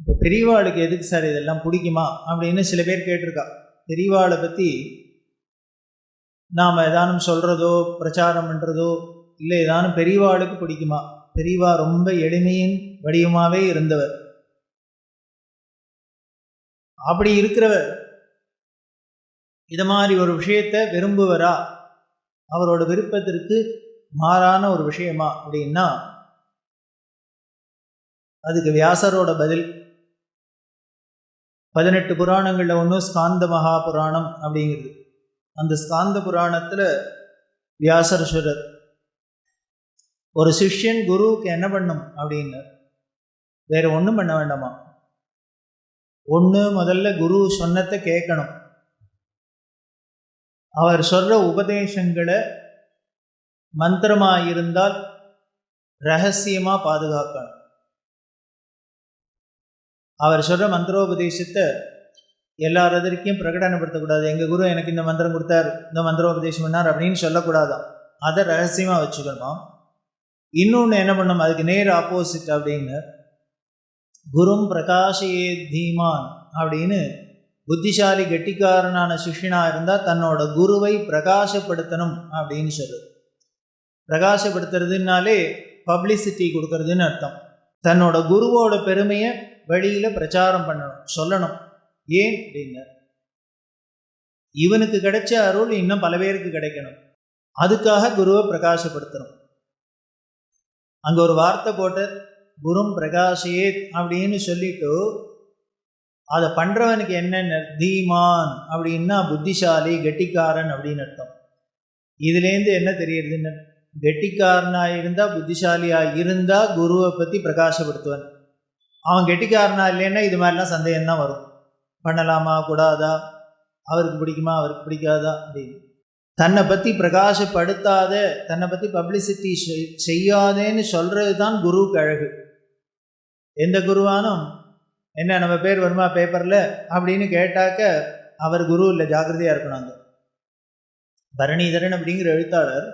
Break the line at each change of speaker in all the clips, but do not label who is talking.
இப்போ பெரியவாளுக்கு எதுக்கு சார் இதெல்லாம் பிடிக்குமா அப்படின்னு சில பேர் கேட்டிருக்கா. பெரியவாளை பற்றி நாம் ஏதானும் சொல்கிறதோ பிரச்சாரம் பண்ணுறதோ இல்லை ஏதானும் பெரியவாளுக்கு பிடிக்குமா? பெரியவா ரொம்ப எளிமையின் வடிவமாகவே இருந்தவர். அப்படி இருக்கிறவர் இது மாதிரி ஒரு விஷயத்தை விரும்புவரா? அவரோட விருப்பத்திற்கு மாறான ஒரு விஷயமா அப்படின்னா அதுக்கு வியாசரோட பதில் பதினெட்டு புராணங்களில் ஒன்று ஸ்காந்த மகா புராணம் அப்படிங்கிறது. அந்த ஸ்காந்த புராணத்தில் வியாசர் ஒரு சிஷ்யன் குருவுக்கு என்ன பண்ணும் அப்படின்னு வேற ஒன்றும் பண்ண வேண்டாமா? ஒன்று முதல்ல குரு சொன்னத்தை கேட்கணும். அவர் சொல்ற உபதேசங்களை மந்திரமாக இருந்தால் ரகசியமாக பாதுகாக்கணும். அவர் சொல்கிற மந்திரோபதேசத்தை எல்லாரதற்கும் பிரகடனப்படுத்தக்கூடாது. எங்கள் குரு எனக்கு இந்த மந்திரம் கொடுத்தார் இந்த மந்திரோபதேசம் பண்ணார் அப்படின்னு சொல்லக்கூடாதான் அதை ரகசியமாக வச்சுக்கணும். இன்னொன்று என்ன பண்ணும் அதுக்கு நேர் ஆப்போசிட் அப்படின்னு குரும் பிரகாஷயே தீமான் அப்படின்னு புத்திசாலி கெட்டிக்காரனான சிஷ்யனா இருந்தால் தன்னோட குருவை பிரகாசப்படுத்தணும் அப்படின்னு சொல்லுது பிரகாசப்படுத்துறதுனாலே பப்ளிசிட்டி கொடுக்கறதுன்னு அர்த்தம். தன்னோட குருவோட பெருமையை வழியில் பிரச்சாரம் பண்ணணும் சொல்லணும். ஏன் அப்படின்னு இவனுக்கு கிடைச்ச அருள் இன்னும் பல பேருக்கு கிடைக்கணும். அதுக்காக குருவை பிரகாசப்படுத்தணும். அங்கே ஒரு வார்த்தை போட்டு குரும் பிரகாஷேத் அப்படின்னு சொல்லிட்டு அதை பண்ணுறவனுக்கு என்னென்ன தீமான் அப்படின்னா புத்திசாலி கெட்டிக்காரன் அப்படின்னு அர்த்தம். இதுலேருந்து என்ன தெரியுதுன்னு கெட்டிக்காரனாக இருந்தால் புத்திசாலியாக இருந்தால் குருவை பற்றி பிரகாசப்படுத்துவன். அவன் கெட்டிக்காரனா இல்லைன்னா இது மாதிரிலாம் சந்தேகம் தான் வரும். பண்ணலாமா கூடாதா? அவருக்கு பிடிக்குமா அவருக்கு பிடிக்காதா? அப்படின்னு. தன்னை பற்றி பிரகாசப்படுத்தாத தன்னை பற்றி பப்ளிசிட்டி செய்யாதேன்னு சொல்கிறது தான் குருவுக்கு அழகு. எந்த குருவானும் என்ன நம்ம பேர் வருமா பேப்பரில் அப்படின்னு கேட்டாக்க அவர் குரு இல்லை ஜாக்கிரதையாக இருக்கணும் அங்கே. பரணிதரன் அப்படிங்கிற எழுத்தாளர்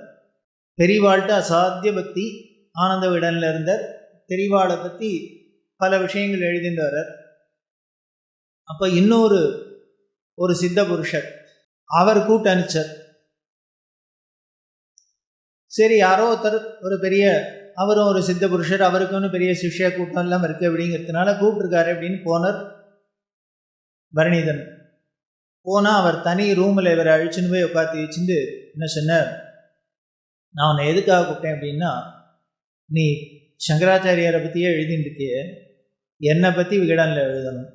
பெரிவாழ்கிட்ட அசாத்திய பக்தி ஆனந்த விடனில் இருந்தார். பெரியவாளை பற்றி பல விஷயங்கள் எழுதியிருந்தவர் அப்போ இன்னொரு ஒரு சித்த புருஷர் அவர் கூட்டு அனுச்சர் சரி யாரோ ஒருத்தர் ஒரு பெரிய அவரும் ஒரு சித்த புருஷர் அவருக்குன்னு பெரிய சிஷ்ய கூட்டம் எல்லாம் இருக்குது அப்படிங்கிறதுனால கூப்பிட்டுருக்காரு அப்படின்னு போனார் பரணிதன். போனால் அவர் தனி ரூமில் இவரை அழிச்சுன்னு போய் உட்காந்து வச்சுட்டு என்ன சொன்னார்? நான் உன்னை எதுக்காக கூப்பிட்டேன் அப்படின்னா நீ சங்கராச்சாரியாரை பற்றியே எழுதிட்டு இருக்கிய. என்னை பற்றி விகடனில் எழுதணும்.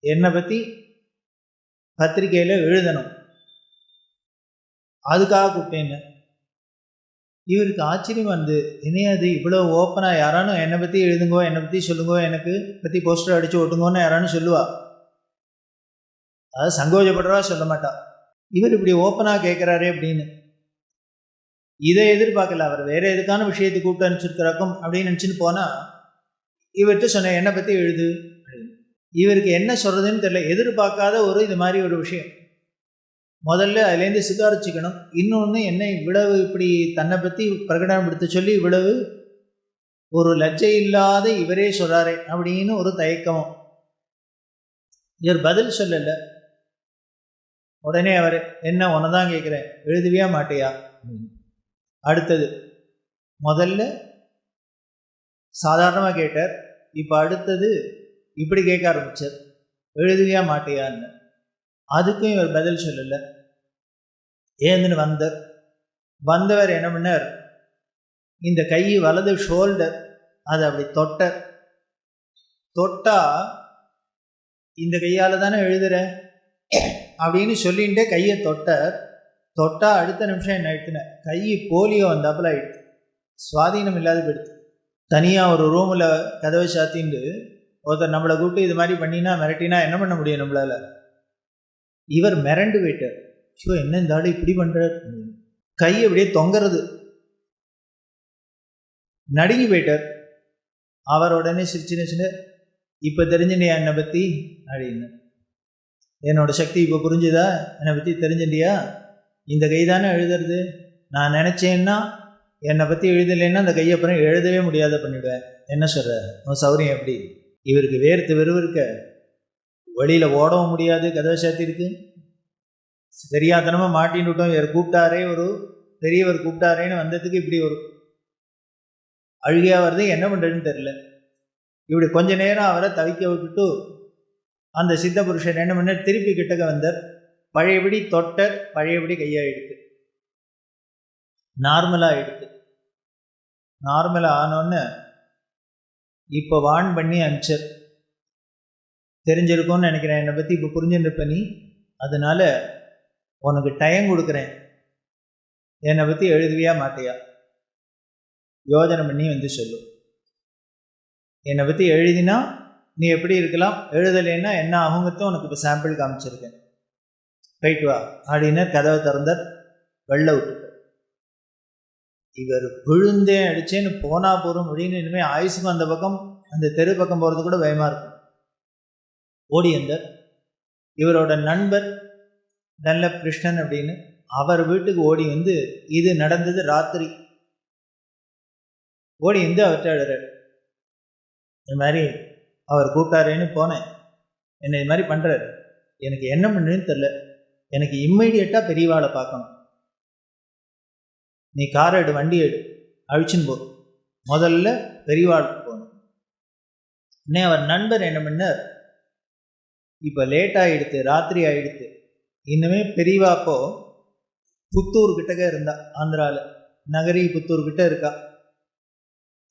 என்னை பற்றி பத்திரிகையில் எழுதணும். அதுக்காக கூப்பிட்டேன்னு. இவருக்கு ஆச்சரியம் வந்து இனியாது இவ்வளோ ஓப்பனாக யாரானும் என்னை பற்றி எழுதுங்கோ என்னை பற்றி சொல்லுங்கோ எனக்கு பற்றி போஸ்டர் அடித்து ஓட்டுங்கோன்னு யாரானு சொல்லுவா. அதாவது சங்கோஜப்படுறவா சொல்ல மாட்டா. இவர் இப்படி ஓப்பனாக கேட்குறாரு அப்படின்னு. இதை எதிர்பார்க்கல அவர் வேறு எதுக்கான விஷயத்தை கூப்பிட்டு அனுப்பிச்சிருக்கிறக்கும் அப்படின்னு நினச்சின்னு போனால் இவர்கிட்ட சொன்ன என்னை பற்றி எழுது. இவருக்கு என்ன சொல்கிறதுன்னு தெரியல. எதிர்பார்க்காத ஒரு இது மாதிரி ஒரு விஷயம். முதல்ல அதுலேருந்து சுதாரிச்சுக்கணும் இன்னொன்று என்ன இவ்வளவு இப்படி தன்னை பற்றி பிரகடனப்படுத்த சொல்லி இவ்வளவு ஒரு லஜ்ஜை இல்லாத இவரே சொல்கிறாரே அப்படின்னு ஒரு தயக்கமும். இவர் பதில் சொல்லலை. உடனே அவர் என்ன உன்னை தான் கேட்குறேன். எழுதுவியா மாட்டியா? அடுத்தது முதல்ல சாதாரணமாக கேட்டார். இப்போ அடுத்தது இப்படி கேட்க ஆரம்பிச்சார். எழுதுவியா மாட்டியான்னு. அதுக்கும் இவர் பதில் சொல்லலை. ஏந்துன்னு வந்தார். வந்தவர் என்ன பண்ணார்? இந்த கை வலது ஷோல்டர் அதை அப்படி தொட்டார். தொட்டா இந்த கையால் தானே எழுதுற? அப்படின்னு சொல்லிட்டு கையை தொட்டார். தொட்டா அடுத்த நிமிஷம் என்ன ஆயிடுச்சுன கை போலியோ வந்தாப்புல ஆயிடுச்சு. சுவாதீனம் இல்லாத போயிடுச்சு. தனியாக ஒரு ரூமில் கதவை சாத்திண்டு ஒருத்தர் நம்மளை கூப்பிட்டு இது மாதிரி பண்ணினா மிரட்டினா என்ன பண்ண முடியும் நம்மளால்? இவர் மிரண்டு போயிட்டார். ஐயோ என்ன இந்த ஆள் இப்படி பண்ணுறார் கை அப்படியே தொங்குறது. நடுங்கி போயிட்டார். அவர் உடனே சிரிச்சுன்னு சின்ன இப்போ தெரிஞ்சுட்டியா என்னை பற்றி அப்படின்னு. என்னோட சக்தி இப்போ புரிஞ்சுதா? என்னை பற்றி தெரிஞ்சுட்டியா இந்த கை தானே எழுதுறது? நான் நினச்சேன்னா என்னை பற்றி எழுதலைன்னா அந்த கையை அப்புறம் எழுதவே முடியாத பண்ணிவிடுவேன் என்ன சொல்கிற உன் சௌரியம் எப்படி? இவருக்கு வேர்த்து விறுவிறுக்க வழியில் ஓடவும் முடியாது கதவை சாத்திருக்கு தெரியாதனமாக மாட்டின்னு விட்டோம் இவர் கூப்பிட்டாரே ஒரு பெரியவர் கூப்பிட்டாரேன்னு வந்ததுக்கு இப்படி ஒரு அழுகையாக வருது. என்ன பண்ணுறதுன்னு தெரில இப்படி கொஞ்ச நேரம் அவரை தவிக்க விட்டுட்டு அந்த சித்த புருஷன் என்ன பண்ணார் திருப்பி கிட்டக்க வந்தார். பழையபடி தொட்டர் பழையபடி கையாயிடுத்து. நார்மலாக எடுத்து. நார்மலாக ஆனோன்னு இப்போ வான் பண்ணி அனுப்பிச்சர் தெரிஞ்சிருக்கும்னு நினைக்கிறேன். என்னை பற்றி இப்போ புரிஞ்சுருப்ப நீ. அதனால் உனக்கு டைம் கொடுக்குறேன். என்னை பற்றி எழுதுவியா மாட்டியா? யோஜனை பண்ணி வந்து சொல்லு. என்னை பற்றி எழுதினா நீ எப்படி இருக்கலாம்? எழுதலைன்னா என்ன ஆகுங்கிறத உனக்கு இப்போ சாம்பிள் காமிச்சிருக்கேன். போயிட்டு வா. அப்படின்னு கதவை திறந்தார் வெள்ள விட்டு இவர் விழுந்தே அடிச்சேன்னு போனா போகிறோம் அப்படின்னு இனிமேல் ஆயுசுக்கும் அந்த பக்கம் அந்த தெரு பக்கம் போகிறது கூட பயமாக இருக்கும். ஓடி வந்தார் இவரோட நண்பர் நல்ல கிருஷ்ணன் அப்படின்னு அவர் வீட்டுக்கு ஓடி வந்து இது நடந்தது ராத்திரி. ஓடி வந்து அவர்கிட்ட எழுறாரு இந்த மாதிரி அவர் கூப்பிட்டாருன்னு போனேன். என்னை இது மாதிரி பண்ணுறாரு எனக்கு என்ன பண்ணுன்னு தெரில எனக்கு இம்மிடியட்டாக பெரியவாளை பார்க்கணும். நீ கார் எடு வண்டி எடு. அழிச்சுன்னு போ. முதல்ல பெரியவாளுக்கு போகணும். உடனே அவர் நண்பர் என்ன பண்ணார்? இப்போ லேட் ஆகிடுத்து ராத்திரி ஆகிடுத்து இன்னுமே பெரியவாப்போ புத்தூர் கிட்டக்க இருந்தா ஆந்திராவில் நகரி புத்தூர் கிட்ட இருக்கா.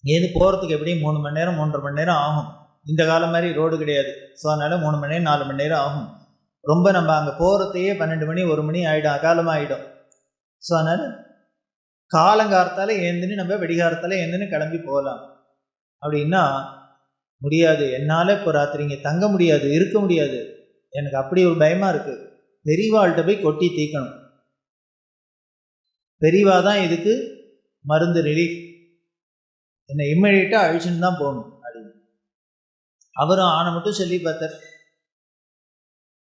ஏது போகிறதுக்கு எப்படியும் மூணு மணி நேரம் மூன்றரை மணி நேரம் ஆகும். இந்த காலம் மாதிரி ரோடு கிடையாது. ஸோ அதனால் மூணு மணி நேரம் நாலு மணி நேரம் ஆகும். ரொம்ப நம்ம அங்கே போகிறதையே பன்னெண்டு மணி ஒரு மணி ஆகிடும் அகாலமாக ஆகிடும் ஸோ அதனால் காலங்கார்த்தால ஏந்துன்னு நம்ம வெடிகாரத்தால் ஏந்துன்னு கிளம்பி போகலாம். அப்படின்னா முடியாது. என்னால் இப்போ ராத்திரி இங்கே தங்க முடியாது இருக்க முடியாது. எனக்கு அப்படி ஒரு பயமாக இருக்குது பெரியவாள்கிட்ட போய் கொட்டி தீக்கணும். பெரியவா தான் இதுக்கு மருந்து ரிலீஃப் என்னை இம்மிடியட்டாக அழிச்சுன்னு தான் போகணும் அப்படின்னு. அவரும் ஆனை மட்டும் சொல்லி பார்த்தார்.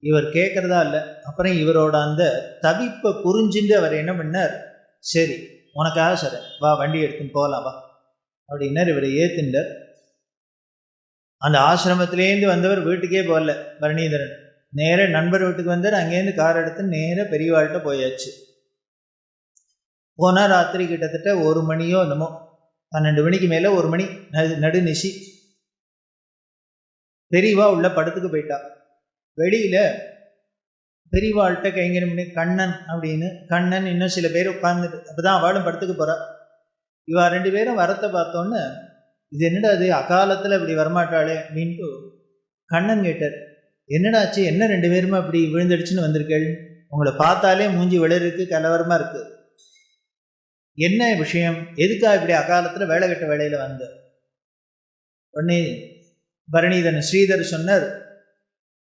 இவர் கேட்குறதா இல்லை. அப்புறம் இவரோட அந்த தவிப்பை புரிஞ்சுட்டு அவர் என்ன பண்ணார்? சரி உனக்காக சார் வா வண்டி எடுத்துன்னு போகலாம் வா. அப்படின்னார் இவரை ஏத்துண்டார். அந்த ஆசிரமத்திலேருந்து வந்தவர் வீட்டுக்கே போகல பரணிதரன். நேராக நண்பர் வீட்டுக்கு வந்தார் அங்கேருந்து கார் எடுத்து நேராக பெரியவாள்கிட்ட போயாச்சு. போனால் ராத்திரி கிட்டத்தட்ட ஒரு மணியோ என்னமோ பன்னெண்டு மணிக்கு மேலே ஒரு மணி நடு நடுநிசி பெரியவா உள்ள படத்துக்கு போயிட்டா. வெளியில் பெரியவாள்கிட்ட கைங்கரம் பண்ணி கண்ணன் அப்படின்னு கண்ணன் இன்னும் சில பேர் உட்கார்ந்துட்டு அப்போ தான் அவளும் படத்துக்கு போகிறா இவா ரெண்டு பேரும் வரத்தை பார்த்தோன்னே இது என்னடா அது அகாலத்தில் இப்படி வரமாட்டாளே அப்படின்ட்டு கண்ணன் கேட்டார். என்னடாச்சு? என்ன ரெண்டு பேருமே அப்படி விழுந்துடுச்சுன்னு வந்திருக்கேள்? உங்களை பார்த்தாலே மூஞ்சி விளருக்கு கலவரமாக இருக்கு. என்ன விஷயம்? எதுக்கா இப்படி அகாலத்தில் வேலை கட்ட வேலையில் வந்த? உடனே பரணிதன் ஸ்ரீதர் சொன்னார்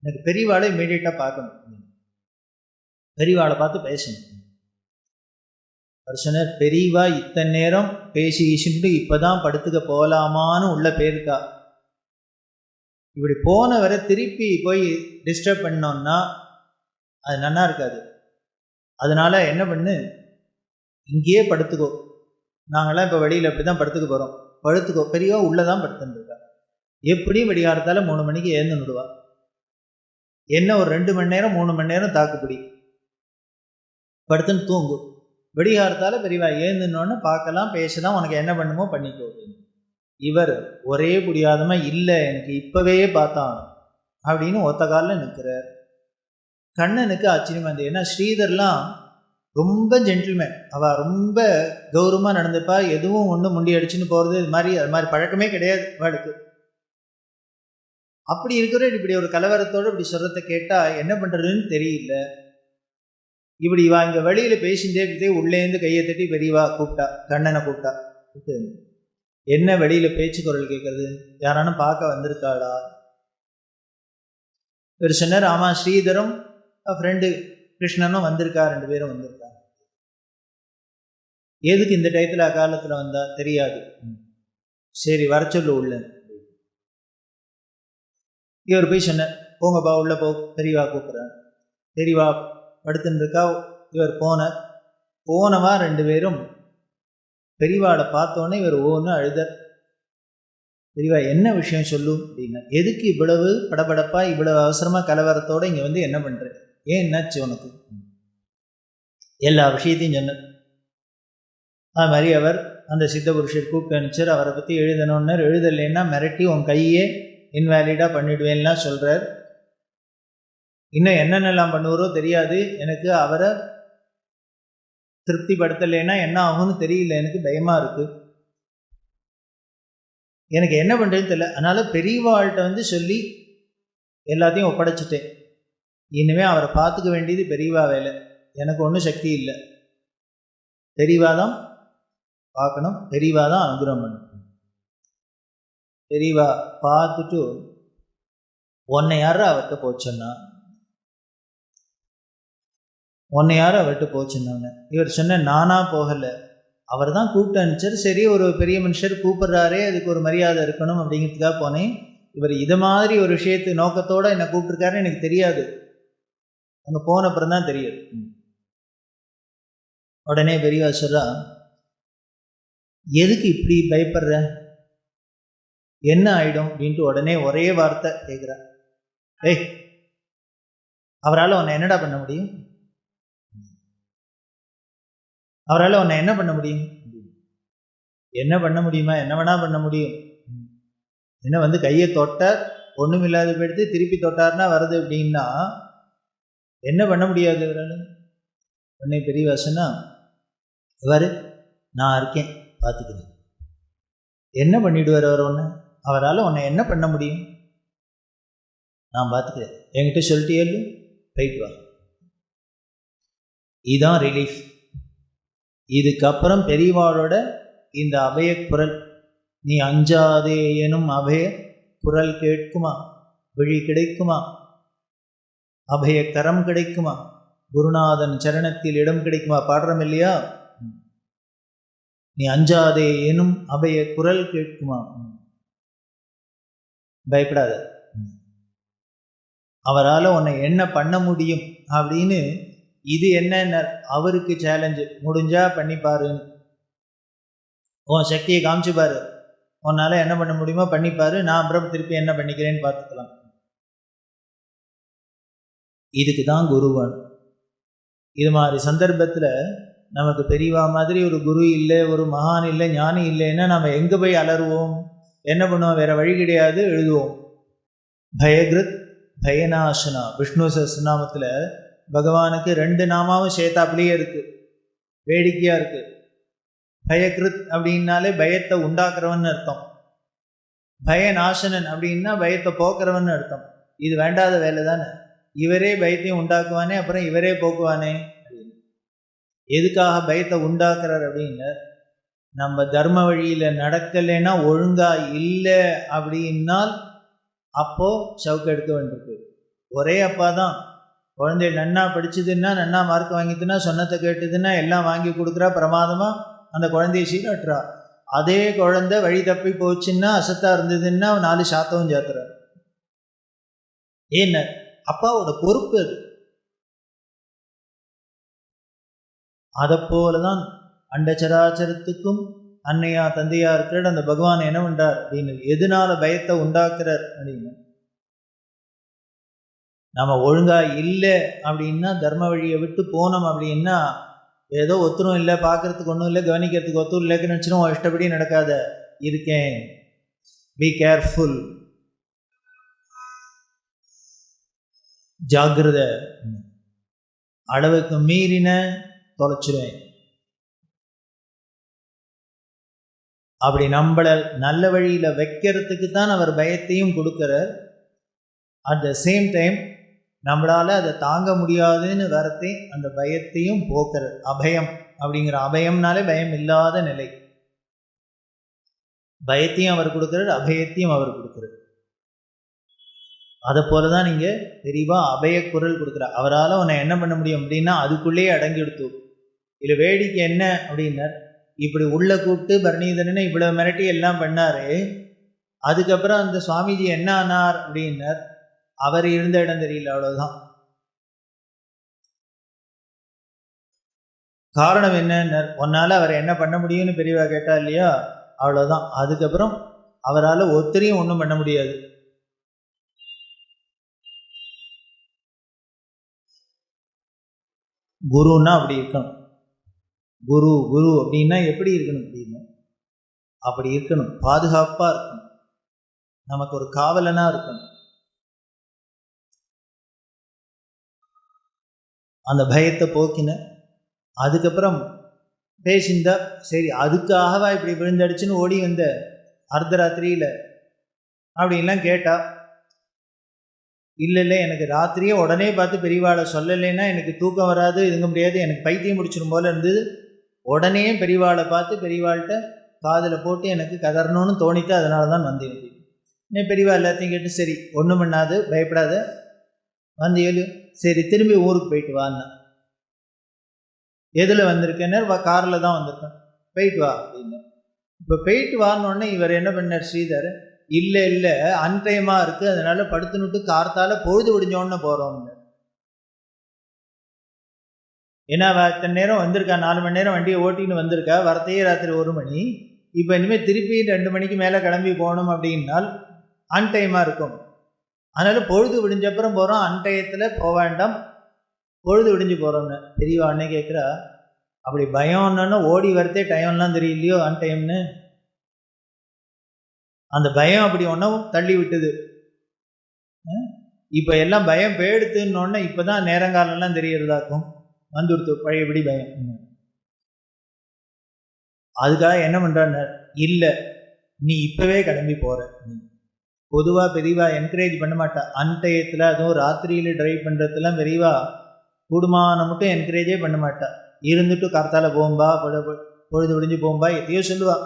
எனக்கு பெரியவாளை இமீடியட்டாக பார்க்கணும். பெரியவாளை பார்த்து பேசணும். அவர் பெரியவா இத்தனை நேரம் பேசி ஈசிட்டு இப்போதான் படுத்துக்க போகலாமான்னு உள்ள பேருக்கா இப்படி போனவரை திருப்பி போய் டிஸ்டர்ப் பண்ணோன்னா அது நல்லா இருக்காது. அதனால என்ன பண்ணு? இங்கேயே படுத்துக்கோ. நாங்களாம் இப்போ வெளியில் இப்படி தான் படுத்துக்க போகிறோம் படுத்துக்கோ. பெரியவா உள்ளே தான் படுத்துருக்கா. எப்படியும் வெடிகாரத்தால் மூணு மணிக்கு ஏந்து விடுவா என்ன ஒரு ரெண்டு மணி நேரம் மூணு மணி நேரம் தாக்குப்பிடி. படுத்துன்னு தூங்கு. வெடிகாரத்தால் பெரியவா ஏந்துனோன்னு பார்க்கலாம் பேசலாம் உனக்கு என்ன பண்ணுமோ பண்ணிக்கோ இவர் ஒரே முடியாதமா இல்லை எனக்கு இப்போவே பார்த்தான் அப்படின்னு ஒத்த காலில் நிற்கிறார். கண்ணனுக்கு ஆச்சரியமா இருந்தது. ஏன்னா ஸ்ரீதர்லாம் ரொம்ப ஜென்டில்மேன் அவள் ரொம்ப கௌரவமாக நடந்துப்பா எதுவும் ஒன்று முண்டி அடிச்சுன்னு போகிறது இது மாதிரி அது மாதிரி பழக்கமே கிடையாது அவளுக்கு. அப்படி இருக்கிற இப்படி ஒரு கலவரத்தோடு இப்படி சொல்கிறத கேட்டால் என்ன பண்ணுறதுன்னு தெரியல. இப்படி இவா இங்கே வெளியில் பேசிட்டே இருந்தே உள்ளேருந்து கையை தட்டி பெரியவா கூப்பிட்டா கண்ணனை கூப்பிட்டா. கூப்பிட்டு என்ன வெளியில் பேச்சு குரல் கேட்குறது? யாரானும் பார்க்க வந்திருக்காளா? ஒரு சொன்னார் ஆமாம் ஸ்ரீதரும் ஃப்ரெண்டு கிருஷ்ணனும் வந்திருக்கா ரெண்டு பேரும் வந்திருக்காங்க எதுக்கு இந்த டயத்தில் அக்காலத்தில் வந்தா? தெரியாது. சரி வர சொல்லு உள்ள. இவர் போய் சொன்னார் போங்கப்பா உள்ள போ பெரியவா கூப்பிட்றேன் பெரியவா படுத்துன்னு இருக்கா இவர் போனார் போனவா ரெண்டு பேரும்? பெரியவாளை பார்த்தோன்னே இவர் ஒவ்வொன்றும் அழுதார். பெரியவா என்ன விஷயம் சொல்லும் அப்படின்னா எதுக்கு இவ்வளவு படபடப்பாக இவ்வளவு அவசரமாக கலவரத்தோட இங்கே வந்து என்ன பண்ணுற ஏன் என்னாச்சு உனக்கு? எல்லா விஷயத்தையும் சொன்னார். அது மாதிரி அவர் அந்த சித்த புருஷர் கூப்பிட்டு அனுப்பிச்சார். அவரை பற்றி எழுதணுன்னார் எழுதலைன்னா மிரட்டி உன் கையே இன்வேலிடாக பண்ணிடுவேன்லாம் சொல்கிறார் இன்னும் என்னென்னலாம் பண்ணுவாரோ தெரியாது. எனக்கு அவரை திருப்திப்படுத்தலைன்னா என்ன ஆகும்னு தெரியல. எனக்கு பயமாக இருக்குது எனக்கு என்ன பண்ணுறதுன்னு தெரியல. அதனால் பெரியவாள்கிட்ட வந்து சொல்லி எல்லாத்தையும் ஒப்படைச்சிட்டேன். இனிமேல் அவரை பார்த்துக்க வேண்டியது பெரியவா வேலை. எனக்கு ஒன்றும் சக்தி இல்லை. பெரியவா தான் பார்க்கணும். பெரியவா தான் அனுகிரகம் பண்ணணும். பெரியவா பார்த்துட்டு உன்னை யார் அவர்கிட்ட போச்சுன்னா உன்னை யார் அவர்கிட்ட போச்சுன்னாங்க இவர் சொன்ன நானா போகலை. அவர் தான் கூப்பிட்டு அனுப்பிச்சார். சரி ஒரு பெரிய மனுஷர் கூப்பிட்றாரே அதுக்கு ஒரு மரியாதை இருக்கணும் அப்படிங்கிறதுக்காக போனேன். இவர் இது மாதிரி ஒரு விஷயத்து நோக்கத்தோடு என்னை கூப்பிட்டுருக்காருன்னு எனக்கு தெரியாது. அங்கே போன அப்புறம் தான் தெரியுது உடனே பெரியவா சொல்கிறா எதுக்கு இப்படி பயப்படுற? என்ன ஆயிடும்? அப்படின்ட்டு உடனே ஒரே வார்த்தை கேட்குறா ஏய் அவரால் உன்னை என்னடா பண்ண முடியும்? அவரால் உன்னை என்ன பண்ண முடியும்? என்ன பண்ண முடியுமா? என்ன வேணா பண்ண முடியும். என்ன வந்து கையை தொட்டார் ஒன்றும் இல்லாத போயிடுத்து திருப்பி தொட்டார்னா வருது அப்படின்னா என்ன பண்ண முடியாது இவரால் உன்னை பெரிய வசனா இவர் நான் இருக்கேன் பார்த்துக்கிறேன் என்ன பண்ணிடுவார் அவர் ஒன்று அவரால் உன்னை என்ன பண்ண முடியும்? நான் பார்த்துக்கிறேன் என்கிட்ட சொல்லிட்டே போயிட்டு வா. இதுதான் ரிலீஃப் இதுக்கப்புறம் பெரியவாளோட இந்த அபய குரல் நீ அஞ்சாதே எனும் அபய குரல் கேட்குமா? விழி கிடைக்குமா? அபய கரம் கிடைக்குமா? குருநாதன் சரணத்தில் இடம் கிடைக்குமா? பாடுறோம் இல்லையா? நீ அஞ்சாதே எனும் அபய குரல் கேட்குமா? பயப்படாத. அவரால் உன்னை என்ன பண்ண முடியும்? அப்படின்னு இது என்ன அவருக்கு சேலஞ்சு முடிஞ்சா பண்ணிப்பாருன்னு உன் சக்தியை காமிச்சுப்பாரு உன்னால் என்ன பண்ண முடியுமோ பண்ணிப்பாரு நான் அப்புறம் திருப்பி என்ன பண்ணிக்கிறேன்னு பார்த்துக்கலாம். இதுக்கு தான் குருவன். இது மாதிரி சந்தர்ப்பத்தில் நமக்கு பெரியவா மாதிரி ஒரு குரு இல்லை ஒரு மகான் இல்லை ஞானி இல்லைன்னா நம்ம எங்கே போய் அலறுவோம்? என்ன பண்ணுவோம்? வேற வழி கிடையாது. எழுதுவோம். பயகிருத் பயநாசனா விஷ்ணு சஸ்நாமத்தில் பகவானுக்கு ரெண்டு நாமாவும் சேர்த்தாப்புலேயே இருக்கு. வேடிக்கையாக இருக்கு. பயக்ருத் அப்படின்னாலே பயத்தை உண்டாக்குறவன் அர்த்தம். பயநாசனன் அப்படின்னா பயத்தை போக்குறவன் அர்த்தம். இது வேண்டாத வேலை தானே. இவரே பயத்தையும் உண்டாக்குவானே அப்புறம் இவரே போக்குவானே எதுக்காக பயத்தை உண்டாக்குறார் அப்படின்னு நம்ம தர்ம வழியில் நடக்கலைன்னா ஒழுங்கா இல்லை அப்படின்னால் அப்போ சவுக்கு எடுக்க வேண்டியிருக்கு. ஒரே அப்பா தான். குழந்தை நன்னா படிச்சதுன்னா நன்னா மார்க் வாங்கிட்டுனா சொன்னத்தை கேட்டதுன்னா எல்லாம் வாங்கி கொடுக்குறா பிரமாதமாக அந்த குழந்தைய சீராட்டுறா. அதே குழந்தை வழி தப்பி போச்சுன்னா அசத்தா இருந்ததுன்னா நாலு சாத்தவும் சேர்த்துறாரு ஏன்ன அப்பாவோட பொறுப்பு அது. அதை போலதான் அண்டச்சராச்சரத்துக்கும் அன்னையா தந்தையா இருக்கிற அந்த பகவான் என்ன பண்றார்? அப்படின்னு எதனால பயத்தை உண்டாக்குறார் அப்படின்னு. நம்ம ஒழுங்கா இல்லை அப்படின்னா தர்ம வழியை விட்டு போனோம் அப்படின்னா ஏதோ ஒத்துரும் இல்லை பார்க்கறதுக்கு ஒன்றும் இல்லை கவனிக்கிறதுக்கு ஒத்துரும் இல்லைன்னு நினச்சினோம் இஷ்டப்படி நடக்காத. இருக்கேன். பி கேர்ஃபுல் ஜாகிரத அளவுக்கு மீறின தொலைச்சிருவேன். அப்படி நம்மளை நல்ல வழியில் வைக்கிறதுக்கு தான் அவர் பயத்தையும் கொடுக்குறார். அட் த சேம் டைம் நம்மளால் அதை தாங்க முடியாதுன்னு வரத்தை அந்த பயத்தையும் போக்குறது. அபயம் அப்படிங்கிற அபயம்னாலே பயம் இல்லாத நிலை. பயத்தையும் அவர் கொடுக்குறாரு அபயத்தையும் அவர் கொடுக்குறாரு. அதை போல தான் நீங்கள் தெளிவாக அபய குரல் கொடுக்குறார். அவரால் உன்னை என்ன பண்ண முடியும் அப்படின்னா அதுக்குள்ளேயே அடங்கி எடுத்து இல்லை வேடிக்கை என்ன அப்படின்னார். இப்படி உள்ளே கூப்பிட்டு பரணிதரனை இவ்வளோ மிரட்டி எல்லாம் பண்ணார். அதுக்கப்புறம் அந்த சுவாமிஜி என்ன ஆனார் அப்படின்னார். அவர் இருந்த இடம் தெரியல அவ்வளவுதான். காரணம் என்ன? உன்னால அவரை என்ன பண்ண முடியும்னு பெரியவா கேட்டா இல்லையா? அவ்வளவுதான். அதுக்கப்புறம் அவரால் ஒத்தரையும் ஒன்றும் பண்ண முடியாது. குருன்னா அப்படி இருக்கணும். குரு குரு அப்படின்னா எப்படி இருக்கணும் அப்படின்னு அப்படி இருக்கணும். பாதுகாப்பாக இருக்கணும். நமக்கு ஒரு காவலனாக இருக்கணும். அந்த பயத்தை போக்கினேன் அதுக்கப்புறம் பேசியிருந்தா சரி அதுக்காகவா இப்படி விழுந்தடிச்சுன்னு ஓடி வந்த அர்த்தராத்திரியில் அப்படின்லாம் கேட்டா இல்லை இல்லை எனக்கு ராத்திரியே உடனே பார்த்து பெரியவாளை சொல்லலைன்னா எனக்கு தூக்கம் வராது இதுங்க முடியாது எனக்கு பைத்தியம் முடிச்சிடும் போல இருந்தது. உடனே பெரியவாளை பார்த்து பெரியவாள்கிட்ட காதில் போட்டு எனக்கு கதறணும்னு தோணிட்டு அதனால தான் வந்தேன். நீ பெரியவா எல்லாத்தையும் கேட்டு சரி ஒன்றும் பண்ணாது பயப்படாத வந்து ஏழு சரி திரும்பி ஊருக்கு போயிட்டு வான்னா எதில் வந்திருக்கேன்னு வா காரில் தான் வந்திருக்கேன். போயிட்டு வா அப்படின்னு. இப்போ போயிட்டு வான்னு இவர் என்ன பண்ணார் ஸ்ரீதர் இல்லை இல்லை அன்டைமாக இருக்குது அதனால படுத்துனுட்டு கார்த்தால் பொழுது விடிஞ்சோன்னு போகிறோம்னு ஏன்னா இத்தனை நேரம் வந்திருக்கா நாலு மணி நேரம் வண்டியை ஓட்டின்னு வந்திருக்கா வரத்தையே ராத்திரி ஒரு மணி. இப்போ இனிமேல் திருப்பி ரெண்டு மணிக்கு மேலே கிளம்பி போகணும் அப்படின்னால் அன்டைமாக இருக்கும். அதனால பொழுது விடிஞ்சப்புறம் போகிறோம் அன்றையத்தில் போக வேண்டாம். பொழுது விடிஞ்சு போகிறோம்னு பெரியவா அண்ணே கேட்குறா அப்படி பயம்னு ஓடி வரத்தே டைம்லாம் தெரியலையோ அன்டைம்னு? அந்த பயம் அப்படி ஒன்றும் தள்ளி விட்டுது. இப்போ எல்லாம் பயம் போயிடுத்துன்னொன்னே இப்போ தான் நேரங்காலம்லாம் தெரியறதாக்கும். வந்துடுத்து பழையபடி பயம். அதுக்காக என்ன பண்ணுறான்னு இல்லை நீ இப்போவே கிளம்பி போகிற பொதுவாக பெரியவா என்கரேஜ் பண்ண மாட்டா. அன்டயத்தில் அதுவும் ராத்திரியில் ட்ரைவ் பண்ணுறதுலாம் பெரியவா கூடுமான மட்டும் என்கரேஜே பண்ண மாட்டா. இருந்துட்டு கரத்தால் போகும்பா பொழுது விடிஞ்சு போகும்பா எதையோ சொல்லுவாள்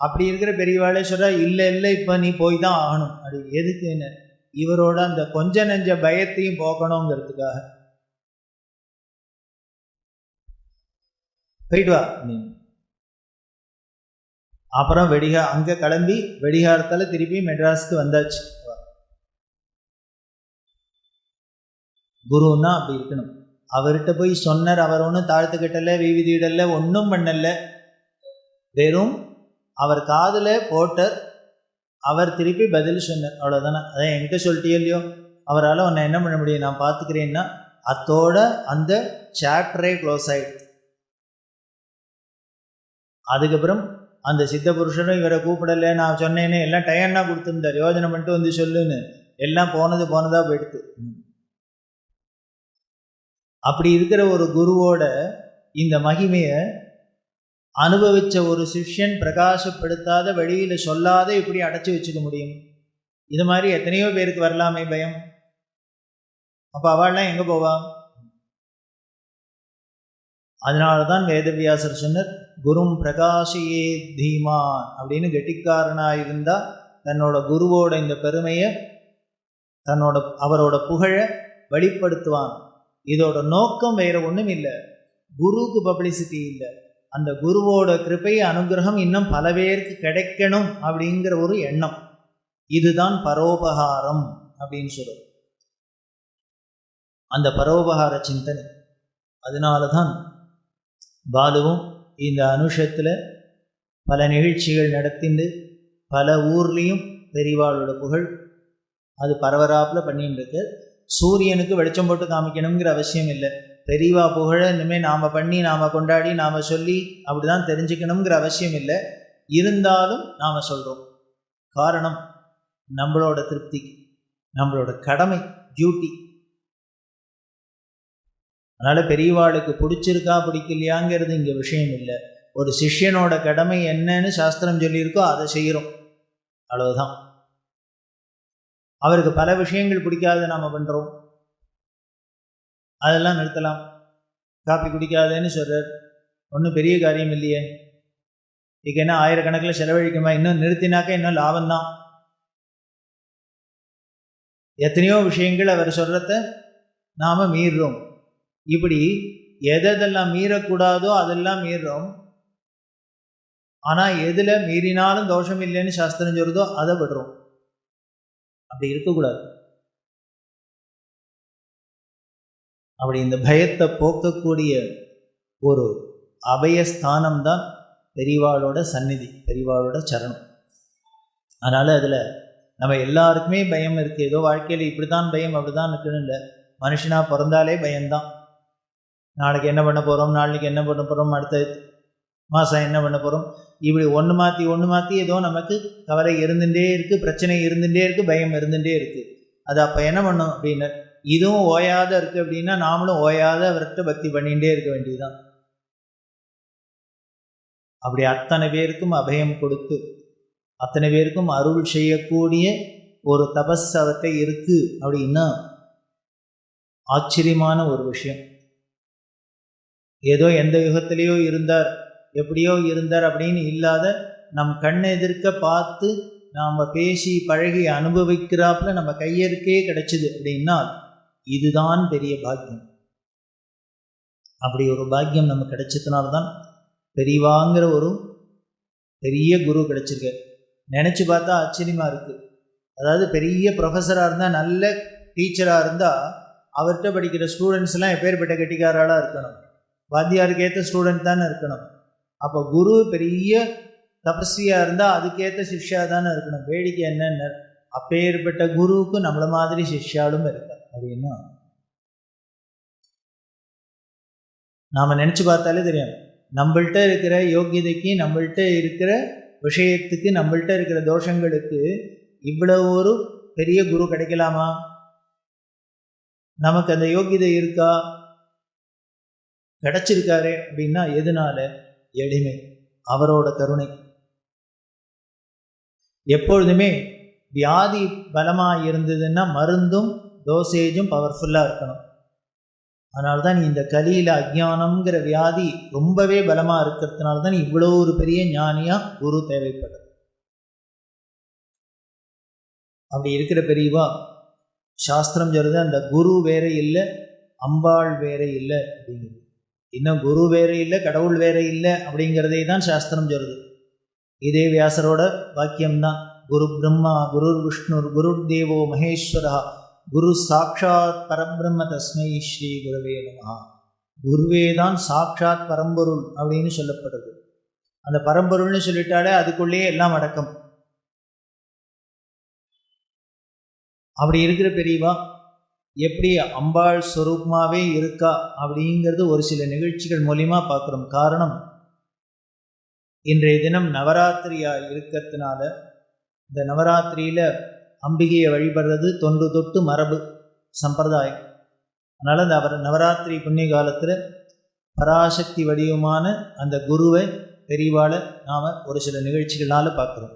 அப்படி இருக்கிற பெரியவாளே சொல்கிறா இல்லை இல்லை இப்போ நீ போய் தான் ஆகணும். அப்படி எதுக்கு என்ன இவரோட அந்த கொஞ்ச நெஞ்ச பயத்தையும் போக்கணுங்கிறதுக்காக. போயிட்டு வா. நீ அப்புறம் வெடிகா அங்கே கிளம்பி வெடிகாரத்தில் திருப்பி மெட்ராஸ்க்கு வந்தாச்சு. குருன்னா அப்படி இருக்கணும். அவர்கிட்ட போய் சொன்னார் அவர் ஒன்றும் தாழ்த்துக்கிட்டல விவிதிடல ஒன்றும் பண்ணல. வெறும் அவர் காதில் போட்டார். அவர் திருப்பி பதில் சொன்னார். அவ்வளோதானே அதான் என்கிட்ட சொல்லிட்டே இல்லையோ? அவரால் உன்னை என்ன பண்ண முடியும்? நான் பார்த்துக்கிறேன்னா அத்தோட அந்த சாப்டரே க்ளோஸ் ஆகிடுது அதுக்கப்புறம் அந்த சித்த புருஷனும் இவரை கூப்பிடல. நான் சொன்னேன்னு எல்லாம் டயம்னா கொடுத்துருந்தார். யோஜனை பண்ணிட்டு வந்து சொல்லுன்னு. எல்லாம் போனது போனதாக போயிடுது. அப்படி இருக்கிற ஒரு குருவோட இந்த மகிமையை அனுபவிச்ச ஒரு சிஷ்யன் பிரகாசப்படுத்தாத வழியில் சொல்லாத இப்படி அடைச்சி வச்சுக்க முடியும்? இது மாதிரி எத்தனையோ பேருக்கு வரலாமே பயம். அப்போ அவள்லாம் எங்கே போவா? அதனால தான் வேதவியாசர் சொன்னார் குரும் பிரகாஷியே தீமான். அப்படின்னு கெட்டிக்காரனாக இருந்தால் தன்னோட குருவோட இந்த பெருமையை தன்னோட அவரோட புகழை வெளிப்படுத்துவான். இதோட நோக்கம் வேற ஒன்றும் இல்லை. குருவுக்கு பப்ளிசிட்டி இல்லை. அந்த குருவோட கிருப்பை அனுகிரகம் இன்னும் பல பேருக்கு கிடைக்கணும் அப்படிங்கிற ஒரு எண்ணம். இதுதான் பரோபகாரம் அப்படின்னு சொல்லுவோம் அந்த பரோபகார சிந்தனை. அதனால தான் பாலுவும் இந்த அனுஷத்தில் பல நிகழ்ச்சிகள் நடத்திண்டு பல ஊர்லேயும் பெரிவாளோட புகழ் அது பரவராப்பில் பண்ணிட்டு இருக்கு சூரியனுக்கு வெளிச்சம் போட்டு காமிக்கணுங்கிற அவசியம் இல்லை. பெரியவா புகழ இனிமேல் நாம் பண்ணி நாம் கொண்டாடி நாம் சொல்லி அப்படி தான் தெரிஞ்சுக்கணுங்கிற அவசியம் இல்லை. இருந்தாலும் நாம் சொல்கிறோம் காரணம் நம்மளோட திருப்திக்கு நம்மளோட கடமை டியூட்டி அதனால் பெரியவாளுக்கு பிடிச்சிருக்கா பிடிக்கலையாங்கிறது இங்கே விஷயம் இல்லை. ஒரு சிஷ்யனோட கடமை என்னன்னு சாஸ்திரம் சொல்லியிருக்கோ அதை செய்கிறோம் அவ்வளவுதான். அவருக்கு பல விஷயங்கள் பிடிக்காத நாம் பண்ணுறோம் அதெல்லாம் நிறுத்தலாம். காப்பி குடிக்காதேன்னு சொல்கிறார் ஒன்றும் பெரிய காரியம் இல்லையே. இதுக்கு என்ன ஆயிரக்கணக்கில் செலவழிக்குமா? இன்னும் நிறுத்தினாக்க இன்னும் லாபம்தான். எத்தனையோ விஷயங்கள் அவர் சொல்கிறத நாம் மீறுறோம். இப்படி எதெல்லாம் மீறக்கூடாதோ அதெல்லாம் மீறுறோம். ஆனால் எதில் மீறினாலும் தோஷம் இல்லைன்னு சாஸ்திரம் சொல்கிறதோ அதை விடுறோம். அப்படி இருக்கக்கூடாது. அப்படி இந்த பயத்தை போக்கக்கூடிய ஒரு அபயஸ்தானம் தான் பெரிவாளோட சந்நிதி பெரிவாளோட சரணம். அதனால் அதில் நம்ம எல்லாருக்குமே பயம் இருக்குது ஏதோ வாழ்க்கையில் இப்படி தான் பயம் அப்படி தான் இருக்குன்னு இல்லை. மனுஷனாக பிறந்தாலே பயம்தான். நாளைக்கு என்ன பண்ண போகிறோம் நாளைக்கு என்ன பண்ண போகிறோம் அடுத்த மாதம் என்ன பண்ண போகிறோம் இப்படி ஒன்று மாற்றி ஒன்று மாற்றி ஏதோ நமக்கு கவலை இருந்துகிட்டே இருக்குது பிரச்சனை இருந்துகிட்டே இருக்குது பயம் இருந்துகிட்டே இருக்குது அது அப்போ என்ன பண்ணும் அப்படின்னு? இதுவும் ஓயாத இருக்குது அப்படின்னா நாமளும் ஓயாத அவர்கிட்ட பக்தி பண்ணிகிட்டே இருக்க வேண்டியதுதான். அப்படி அத்தனை பேருக்கும் அபயம் கொடுத்து அத்தனை பேருக்கும் அருள் செய்யக்கூடிய ஒரு தபஸ் அவர்கிட்ட இருக்குது அப்படின்னா ஆச்சரியமான ஒரு விஷயம். ஏதோ எந்த யுகத்திலேயோ இருந்தார் எப்படியோ இருந்தார் அப்படின்னு இல்லாத நம் கண்ணை எதிர்க்க பார்த்து நாம் பேசி பழகி அனுபவிக்கிறாப்புல நம்ம கையெருக்கே கிடைச்சிது அப்படின்னா இதுதான் பெரிய பாக்கியம். அப்படி ஒரு பாக்கியம் நம்ம கிடைச்சதுனால்தான் பெரியவாங்கிற ஒரு பெரிய குரு கிடைச்சிருக்க நினச்சி பார்த்தா ஆச்சரியமாக இருக்குது அதாவது பெரிய ப்ரொஃபஸராக இருந்தால் நல்ல டீச்சராக இருந்தால் அவர்கிட்ட படிக்கிற ஸ்டூடெண்ட்ஸ்லாம் எப்பேற்பட்ட கெட்டிக்காராளாக இருக்கணும். வாத்தியாருக்கு ஏற்ற ஸ்டூடெண்ட் தானே இருக்கணும். அப்போ குரு பெரிய தபஸ்வியாக இருந்தால் அதுக்கேற்ற சிஷ்யா தானே இருக்கணும். வேடிக்கை என்னென்ன அப்பேற்பட்ட குருவுக்கு நம்மளை மாதிரி சிஷ்யாலும் இருக்கா அப்படின்னா நாம் நினச்சி பார்த்தாலே தெரியும். நம்மள்கிட்ட இருக்கிற யோக்கியதைக்கு நம்மள்கிட்ட இருக்கிற விஷயத்துக்கு நம்மள்கிட்ட இருக்கிற தோஷங்களுக்கு இவ்வளவு ஒரு பெரிய குரு கிடைக்கலாமா? நமக்கு அந்த யோக்கியதை இருக்கா? கிடைச்சிருக்காரு அப்படின்னா எதனால? எளிமை. அவரோட கருணை. எப்பொழுதுமே வியாதி பலமாக இருந்ததுன்னா மருந்தும் டோசேஜும் பவர்ஃபுல்லாக இருக்கணும். அதனால தான் இந்த கலியில் அஜ்ஞானம்ங்கிற வியாதி ரொம்பவே பலமாக இருக்கிறதுனால தான் நீ இவ்வளோ ஒரு பெரிய ஞானியாக குரு தேவைப்படுது அப்படி இருக்கிற பெரியவா சாஸ்திரம் சொல்றது அந்த குரு வேற இல்லை அம்பாள் வேற இல்லை அப்படிங்கிறது. இன்னும் குரு வேறு இல்லை கடவுள் வேறு இல்லை அப்படிங்கிறதே தான் சாஸ்திரம் சொல்லுது. இதே வியாசரோட வாக்கியம்தான். குரு பிரம்மா குரு விஷ்ணு குரு தேவோ மகேஸ்வரா குரு சாட்சாத் பரபிரம்ம தஸ்மை ஸ்ரீ குருவே நமஹா. குருவே தான் சாட்சாத் பரம்பொருள் அப்படின்னு சொல்லப்படுது. அந்த பரம்பொருள்னு சொல்லிட்டாலே அதுக்குள்ளேயே எல்லாம் அடக்கம். அப்படி இருக்கிற பெரியவா எப்படி அம்பாள் ஸ்வரூபமாகவே இருக்கா அப்படிங்கிறது ஒரு சில நிகழ்ச்சிகள் மூலியமாக பார்க்குறோம். காரணம் இன்றைய தினம் நவராத்திரியாக இருக்கிறதுனால இந்த நவராத்திரியில் அம்பிகையை வழிபடுறது தொன்று தொட்டு மரபு சம்பிரதாயம். அதனால் இந்த அவர் நவராத்திரி புண்ணிய காலத்தில் பராசக்தி வடிவமான அந்த குருவை பெரியவாளை நாம் ஒரு சில நிகழ்ச்சிகளால் பார்க்குறோம்.